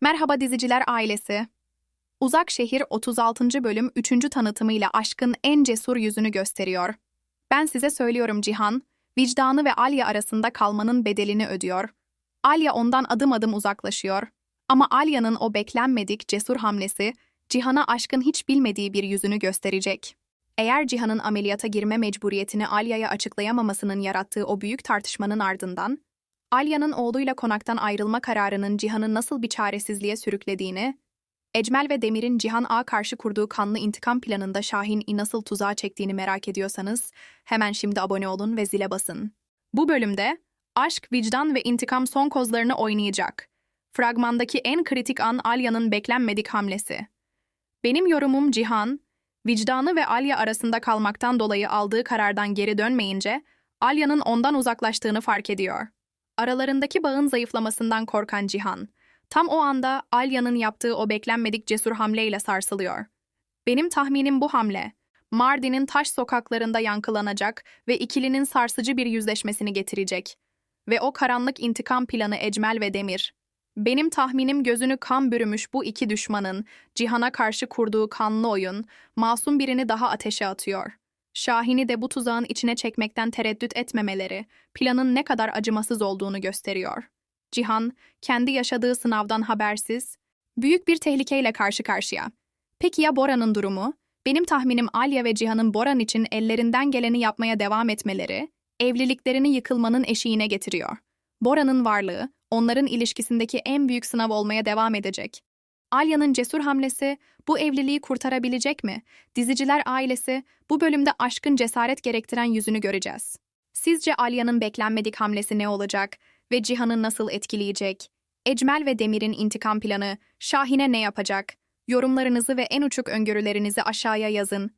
Merhaba diziciler ailesi. Uzak Şehir 36. bölüm 3. tanıtımıyla aşkın en cesur yüzünü gösteriyor. Ben size söylüyorum Cihan, vicdanı ve Alya arasında kalmanın bedelini ödüyor. Alya ondan adım adım uzaklaşıyor. Ama Alya'nın o beklenmedik cesur hamlesi, Cihan'a aşkın hiç bilmediği bir yüzünü gösterecek. Eğer Cihan'ın ameliyata girme mecburiyetini Alya'ya açıklayamamasının yarattığı o büyük tartışmanın ardından, Alya'nın oğluyla konaktan ayrılma kararının Cihan'ı nasıl bir çaresizliğe sürüklediğini, Ecmel ve Demir'in Cihan Ağa karşı kurduğu kanlı intikam planında Şahin'i nasıl tuzağa çektiğini merak ediyorsanız, hemen şimdi abone olun ve zile basın. Bu bölümde aşk, vicdan ve intikam son kozlarını oynayacak. Fragmandaki en kritik an Alya'nın beklenmedik hamlesi. Benim yorumum Cihan, vicdanı ve Alya arasında kalmaktan dolayı aldığı karardan geri dönmeyince, Alya'nın ondan uzaklaştığını fark ediyor. Aralarındaki bağın zayıflamasından korkan Cihan, tam o anda Alya'nın yaptığı o beklenmedik cesur hamleyle sarsılıyor. Benim tahminim bu hamle, Mardin'in taş sokaklarında yankılanacak ve ikilinin sarsıcı bir yüzleşmesini getirecek. Ve o karanlık intikam planı Ecmel ve Demir. Benim tahminim gözünü kan bürümüş bu iki düşmanın Cihan'a karşı kurduğu kanlı oyun, masum birini daha ateşe atıyor. Şahin'i de bu tuzağın içine çekmekten tereddüt etmemeleri, planın ne kadar acımasız olduğunu gösteriyor. Cihan, kendi yaşadığı sınavdan habersiz, büyük bir tehlikeyle karşı karşıya. Peki ya Bora'nın durumu? Benim tahminim Alya ve Cihan'ın Boran için ellerinden geleni yapmaya devam etmeleri, evliliklerini yıkılmanın eşiğine getiriyor. Bora'nın varlığı, onların ilişkisindeki en büyük sınav olmaya devam edecek. Alya'nın cesur hamlesi bu evliliği kurtarabilecek mi? Diziciler ailesi bu bölümde aşkın cesaret gerektiren yüzünü göreceğiz. Sizce Alya'nın beklenmedik hamlesi ne olacak ve Cihan'ı nasıl etkileyecek? Ecmel ve Demir'in intikam planı Şahin'e ne yapacak? Yorumlarınızı ve en uçuk öngörülerinizi aşağıya yazın.